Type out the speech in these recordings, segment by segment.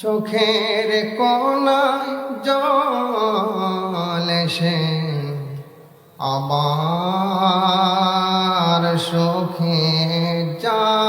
চোখের কোনায় জল এসে আবার সুখে যায়।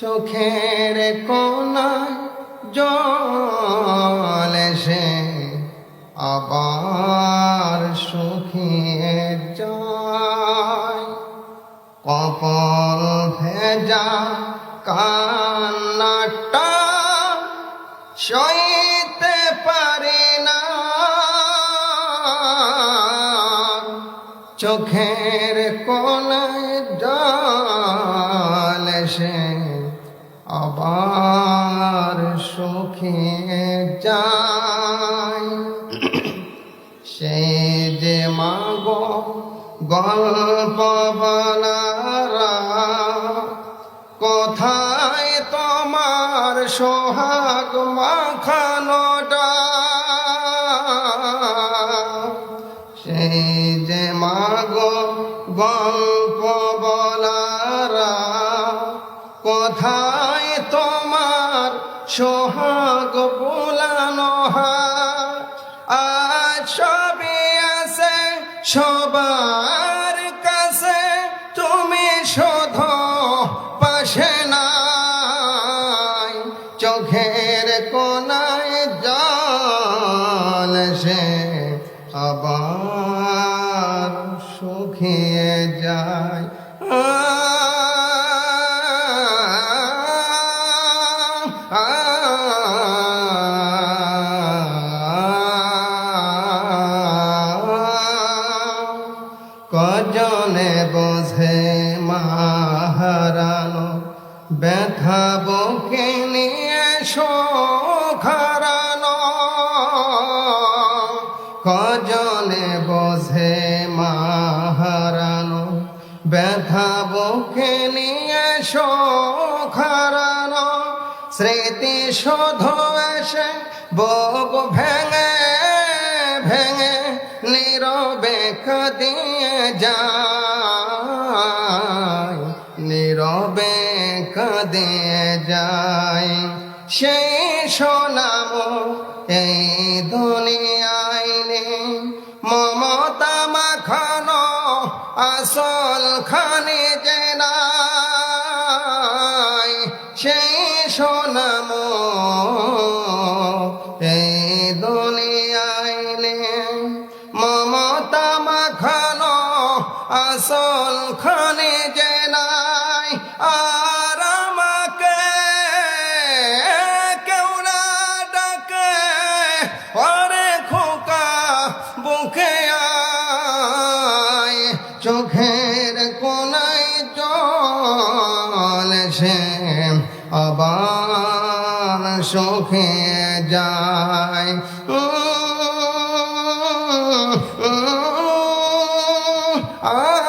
চোখের কোনায় জল এসে আবার সুখিয়ে যায় কপল ভেজা কান্নাটা সইতে পারি না। চোখের কোনায় জল এসে আবার সুখিয়ে যায় সেই যে মাগো গল্প বলারা কোথায় তোমার সোহাগ মাখানোটা সেই যে মাগো গল্প বলারা কোথায় সোহাগ বোলানো আজ সবই আছে, সবার কাছে। তুমি শোধ পাশে নাই, চোখের কোনায় জল সে আবার শুকিয়ে যায়। কজনে বোঝে মাহারানো ব্যথা বুকে নিয়ে শোখারানো কজনে স্মৃতি শোধ এসে বুক ভেঙে ভেঙে, নীরবে কাঁদিয়ে যায়। নীরবে কাঁদিয়ে যায়। সেই সোনাম এই দুনিয়ায় নেই। মমতা মাখানো আসল খানি যে সেই সোনাম এই দুনিয়ায় মমতা মাখানো আসল খানি যে নাই আর আমাকে কেউ না ডাকে। সহে যায়। ও আ